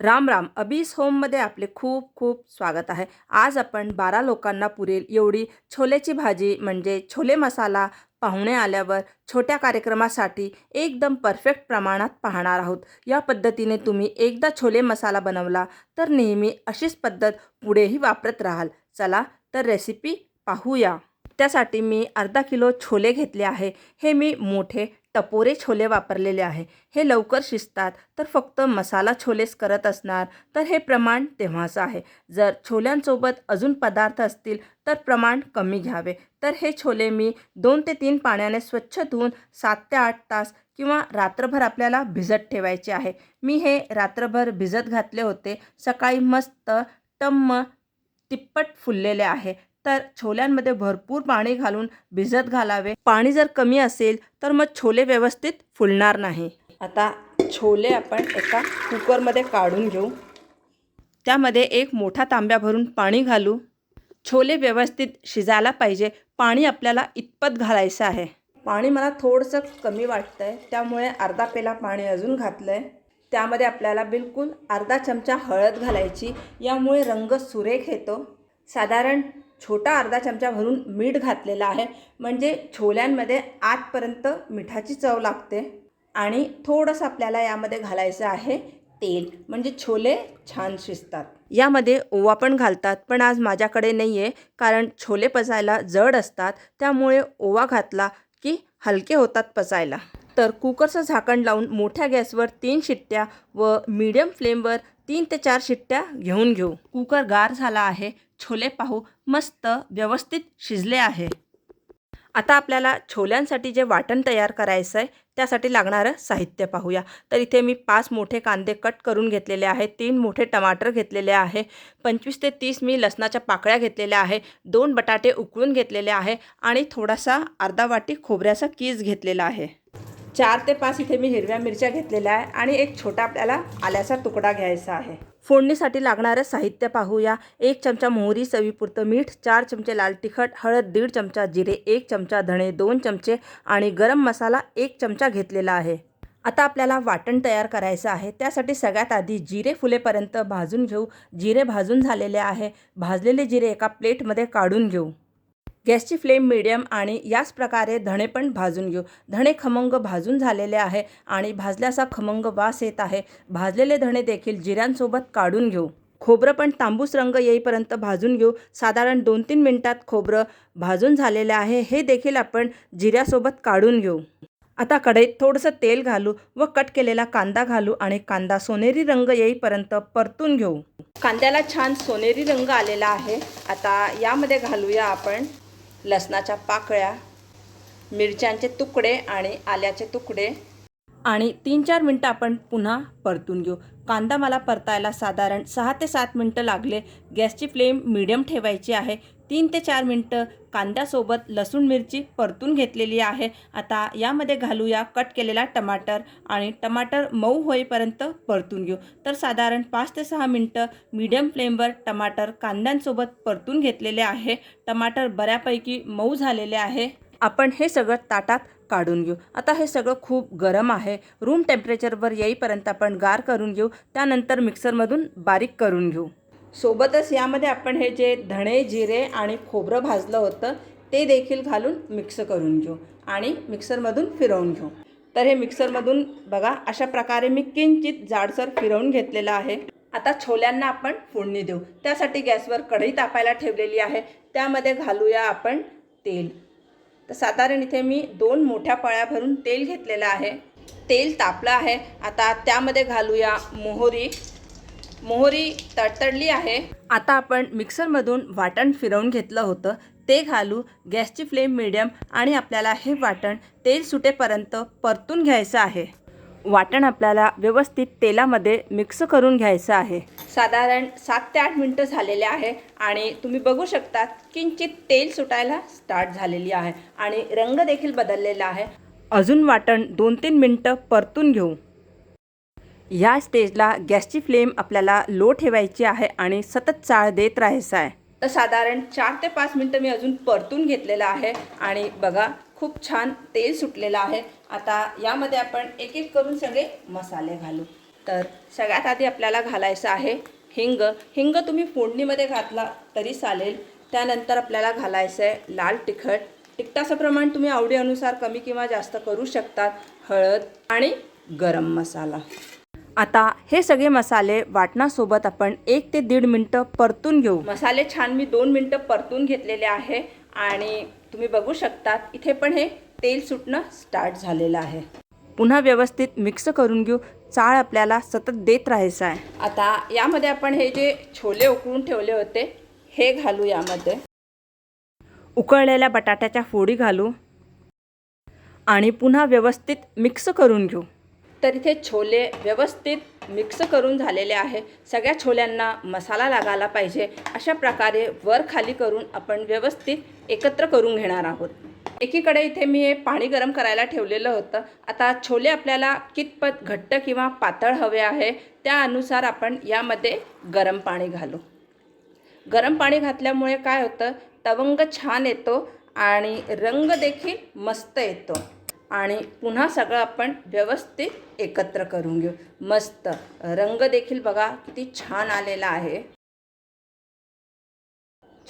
राम राम. अबीस होममध्ये आपले खूप खूप स्वागत आहे. आज आपण बारा लोकांना पुरेल एवढी छोलेची भाजी म्हणजे छोले मसाला पाहुणे आल्यावर छोट्या कार्यक्रमासाठी एकदम परफेक्ट प्रमाणात पाहणार आहोत. या पद्धतीने तुम्ही एकदा छोले मसाला बनवला तर नेहमी अशीच पद्धत पुढेही वापरत राहाल. चला तर रेसिपी पाहूया. त्यासाठी मी अर्धा किलो छोले घेतले आहे. हे मी मोठे टपोरे छोले वापरलेले आहे. हे लवकर शिजतात तर फक्त मसाला छोलेच करत असणार. तर हे प्रमाण तेव्हाचं आहे. जर छोल्यांसोबत अजून पदार्थ असतील तर प्रमाण कमी घ्यावे. तर हे छोले मी दोन ते तीन पाण्याने स्वच्छ धुवून सात ते आठ तास किंवा रात्रभर आपल्याला भिजत ठेवायचे आहे. मी हे रात्रभर भिजत घातले होते. सकाळी मस्त टम्म तिप्पट फुललेले आहे. तर छोल्यांमध्ये भरपूर पाणी घालून भिजत घालावे. पाणी जर कमी असेल तर मग छोले व्यवस्थित फुलणार नाही. आता छोले आपण एका कुकरमध्ये काढून घेऊ. त्यामध्ये एक मोठा तांब्या भरून पाणी घालू. छोले व्यवस्थित शिजायला पाहिजे. पाणी आपल्याला इतपत घालायचं आहे. पाणी मला थोडंसं कमी वाटतं आहे त्यामुळे अर्धा पेला पाणी अजून घातलं आहे त्यामध्ये आपल्याला बिलकुल अर्धा चमचा हळद घालायची. यामुळे रंग सुरेख येतो. साधारण छोटा अर्धा चमचा भरून मीठ घातलेला आहे. म्हणजे छोल्यांमध्ये आतपर्यंत मिठाची चव लागते. आणि थोडंसं आपल्याला यामध्ये घालायचं आहे तेल. म्हणजे छोले छान शिजतात. यामध्ये ओवा पण घालतात पण आज माझ्याकडे नाही आहे कारण छोले पचायला जड असतात. त्यामुळे ओवा घातला की हलके होतात पचायला. तर कुकरचं झाकण लावून मोठ्या गॅसवर तीन शिट्ट्या व मीडियम फ्लेमवर तीन ते चार शिट्ट्या घेऊन घेऊ. कुकर गार झाला आहे छोले पाहू मस्त व्यवस्थित शिजले आहे. आता आपल्याला छोल्यांसाठी जे वाटण तयार करायचं आहे त्यासाठी लागणारं साहित्य पाहूया. तर इथे मी पाच मोठे कांदे कट करून घेतलेले आहे तीन मोठे टमाटर घेतलेले आहे पंचवीस ते तीस मी लसणाच्या पाकळ्या घेतलेल्या आहे दोन बटाटे उकळून घेतलेले आहे आणि थोडासा अर्धा वाटी खोबऱ्याचा कीज घेतलेला आहे. चार ते पाच इथे मी हिरव्या मिरच्या घेतलेल्या आहे आणि एक छोटा आपल्याला आल्याचा तुकडा घ्यायचा आहे. फोडणीसाठी लागणारं साहित्य पाहूया. एक चमचा मोहरी चवीपुरतं मीठ चार चमचे लाल तिखट हळद दीड चमचा जिरे एक चमचा धणे दोन चमचे आणि गरम मसाला एक चमचा घेतलेला आहे. आता आपल्याला वाटण तयार करायचं आहे. त्यासाठी सगळ्यात आधी जिरे फुलेपर्यंत भाजून घेऊ. जिरे भाजून झालेले आहे. भाजलेले जिरे एका प्लेटमध्ये काढून घेऊ. गॅसची फ्लेम मिडियम आणि याच प्रकारे धणे पण भाजून घेऊ. धणे खमंग भाजून झालेले आहे आणि भाजल्याचा खमंग वास येत आहे. भाजलेले धणे देखील जिऱ्यांसोबत काढून घेऊ. खोबरं पण तांबूस रंग येईपर्यंत भाजून घेऊ. साधारण दोन तीन मिनटात खोबरं भाजून झालेले आहे. हे देखील आपण जिऱ्यासोबत काढून घेऊ. आता कढईत थोडंसं तेल घालू व कट केलेला कांदा घालू आणि कांदा सोनेरी रंग येईपर्यंत परतून घेऊ. कांद्याला छान सोनेरी रंग आलेला आहे. आता यामध्ये घालूया आपण लसणाच्या पाकळ्या मिरच्यांचे तुकडे आणि आल्याचे तुकडे. आणि तीन चार मिनटं आपण पुन्हा परतून घेऊ. कांदा मला परतायला साधारण सहा ते सात मिनटं लागले. गॅसची फ्लेम मिडियम ठेवायची आहे. तीन ते चार मिनटं कांद्यासोबत लसूण मिरची परतून घेतलेली आहे. आता यामध्ये घालूया कट केलेला टमाटर आणि टमाटर मऊ होईपर्यंत परतून घेऊ. तर साधारण पाच ते सहा मिनटं मीडियम फ्लेमवर टमाटर कांद्यांसोबत परतून घेतलेले आहे. टमाटर बऱ्यापैकी मऊ झालेले आहे. आपण हे सगळं ताटात काढून घेऊ. आता हे सगळं खूप गरम आहे. रूम टेम्परेचरवर येईपर्यंत आपण गार करून घेऊ. त्यानंतर मिक्सरमधून बारीक करून घेऊ. सोबतच यामध्ये आपण हे जे धणे जिरे आणि खोबरं भाजलं होतं ते देखील घालून मिक्स करून घेऊ आणि मिक्सरमधून फिरवून घेऊ. तर हे मिक्सरमधून बघा अशा प्रकारे मी किंचित जाडसर फिरवून घेतलेलं आहे. आता छोल्यांना आपण फोडणी देऊ. त्यासाठी गॅसवर कढई तापायला ठेवलेली आहे. त्यामध्ये घालूया आपण तेल. तर साधारण इथे मी दोन मोठ्या पळ्या भरून तेल घेतलेलं आहे. तेल तापलं आहे. आता त्यामध्ये घालूया मोहरी. मोहरी तडतडली आहे. आता आपण मिक्सरमधून वाटण फिरवून घेतलं होतं. ते घालू गॅसची फ्लेम मिडियम आणि आपल्याला हे वाटण तेल सुटेपर्यंत परतून घ्यायचं आहे. वाटण आपल्याला व्यवस्थित तेलामध्ये मिक्स करून घ्यायचं आहे. साधारण सात ते आठ मिनटं झालेले आहे आणि तुम्ही बघू शकता किंचित तेल सुटायला स्टार्ट झालेली आहे आणि रंग देखील बदललेला आहे. अजून वाटण दोन तीन मिनटं परतून घेऊ. या स्टेजला गॅसची फ्लेम आपल्याला लो ठेवायची आहे आणि सतत चाळ देत राहायचं आहे. तर साधारण चार ते पाच मिनटं मी अजून परतून घेतलेलं आहे आणि बघा खूप छान तेल सुटलेलं आहे. आता यामध्ये आपण एक एक करून सगळे मसाले घालू. तर सगळ्यात आधी आपल्याला घालायचं आहे हिंग. हिंग तुम्ही फोडणीमध्ये घातला तरी चालेल. त्यानंतर आपल्याला घालायचं आहे लाल तिखट. तिखटाचं प्रमाण तुम्ही आवडीनुसार कमी किंवा जास्त करू शकतात हळद आणि गरम मसाला. आता हे सगळे मसाले वाटणासोबत आपण एक ते दीड मिनटं परतून घेऊ. मसाले छान मी दोन मिनटं परतून घेतलेले आहे आणि तुम्ही बघू शकतात इथे पण हे तेल सुटणं स्टार्ट झालेलं आहे. पुन्हा व्यवस्थित मिक्स करून घेऊ. चाळ आपल्याला सतत देत राहायचं आहे. आता यामध्ये आपण हे जे छोले उकळून ठेवले होते हे घालू यामध्ये. उकळलेल्या बटाट्याच्या फोडी घालू आणि पुन्हा व्यवस्थित मिक्स करून घेऊ. तर इथे छोले व्यवस्थित मिक्स करून झालेले आहे. सगळ्या छोल्यांना मसाला लागायला पाहिजे. अशा प्रकारे वर खाली करून आपण व्यवस्थित एकत्र करून घेणार आहोत. एकीकडे इथे मी हे पाणी गरम करायला ठेवलेलं होतं. आता छोले आपल्याला कितपत घट्ट किंवा पातळ हवे आहे त्यानुसार आपण यामध्ये गरम पाणी घालू. गरम पाणी घातल्यामुळे काय होतं? तवंग छान येतो आणि रंग देखील मस्त येतो. आणि पुन्हा सगळं आपण व्यवस्थित एकत्र करून घेऊ. मस्त. रंग देखील बघा किती छान आलेला आहे.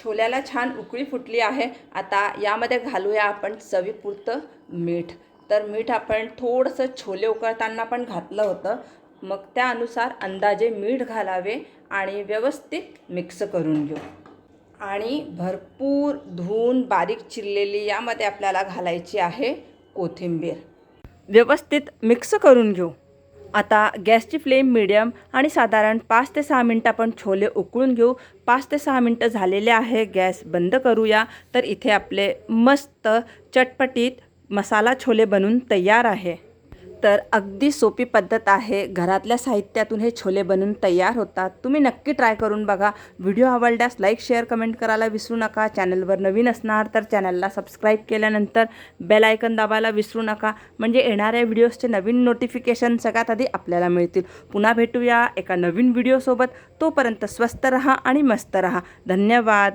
छोल्याला छान उकळी फुटली आहे. आता यामध्ये घालूया आपण चवीपुरतं मीठ. तर मीठ आपण थोडंसं छोले उकळताना पण घातलं होतं. मग त्यानुसार अंदाजे मीठ घालावे आणि व्यवस्थित मिक्स करून घेऊ. आणि भरपूर धुवून बारीक चिरलेली यामध्ये आपल्याला घालायची आहे. कोथिंबीर. व्यवस्थित मिक्स करून घेऊ. आता गॅसची फ्लेम मिडियम आणि साधारण पाच ते सहा मिनटं आपण छोले उकळून घेऊ. पाच ते सहा मिनटं झालेले आहे गॅस बंद करूया. तर इथे आपले मस्त चटपटीत मसाला छोले बनून तयार आहे. तर अगदी सोपी पद्धत आहे. घरातल्या साहित्यातून हे छोले बनून तयार होतात. तुम्ही नक्की ट्राय करून बघा. व्हिडिओ आवडल्यास लाईक शेअर कमेंट करायला विसरू नका. चॅनलवर नवीन असणार तर चॅनलला सबस्क्राईब केल्यानंतर बेल आयकन दाबायला विसरू नका. म्हणजे येणाऱ्या व्हिडिओजचे नवीन नोटिफिकेशन सगळ्यात आधी आपल्याला मिळतील. पुन्हा भेटूया एका नवीन व्हिडिओसोबत तोपर्यंत स्वस्त रहा आणि मस्त रहा. धन्यवाद.